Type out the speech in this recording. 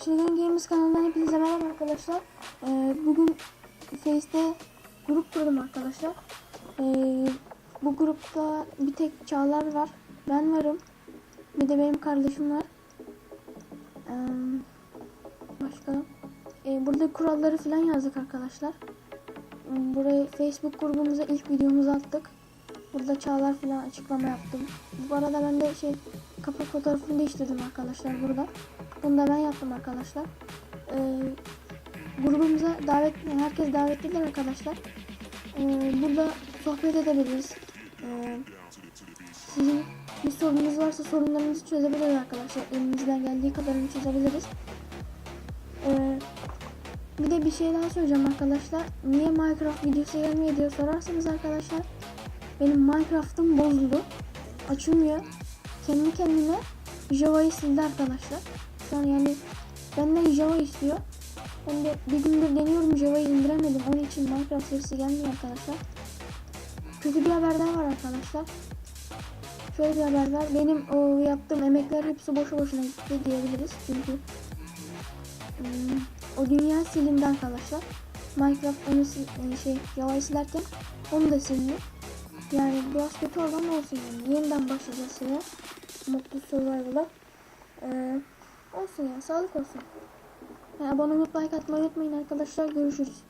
Çılgın Games kanalından hepinize merhaba arkadaşlar. Ee, bugün Face'te grup kurdum arkadaşlar. Ee, bu grupta bir tek Çağlar var. Ben varım. Bir de benim kardeşim var. Ee, başka? Ee, burada kuralları falan yazdık arkadaşlar. Hmm, Buraya Facebook grubumuza ilk videomuzu attık. Burada Çağlar falan açıklama yaptım. Bu arada ben de şey kafa fotoğrafını değiştirdim arkadaşlar burada. Bunu da ben yaptım arkadaşlar. Ee, grubumuza davet, herkes davetlidir arkadaşlar. Ee, burada sohbet edebiliriz. Ee, sizin bir sorunuz varsa sorunlarınızı çözebiliriz arkadaşlar. Elimizden geldiği kadarını çözebiliriz. Ee, bir de bir şey daha söyleyeceğim arkadaşlar. Niye Minecraft videosu gelmiyor diye sorarsanız arkadaşlar. Benim Minecraft'ım bozuldu. Açılmıyor. Kendi kendine Java'yı sildi arkadaşlar. Şu an yani benden Java istiyor. Ben de bir gündür deniyorum Java'yı indiremedim. Onun için Minecraft serisi gelmiyor arkadaşlar. Kötü bir haber daha var arkadaşlar. Şöyle bir haber var. Benim o yaptığım emekler hepsi boşu boşuna gitti diyebiliriz. Çünkü hmm, o dünya silindi arkadaşlar. Minecraft onu şey Java'yı silerken onu da sildi. Yani biraz kötü olan olsun yani. Yeniden başlayacağız şeye. Mutlu Survival'a. Ee, olsun ya sağlık olsun. Yani abone olup like atmayı unutmayın arkadaşlar. Görüşürüz.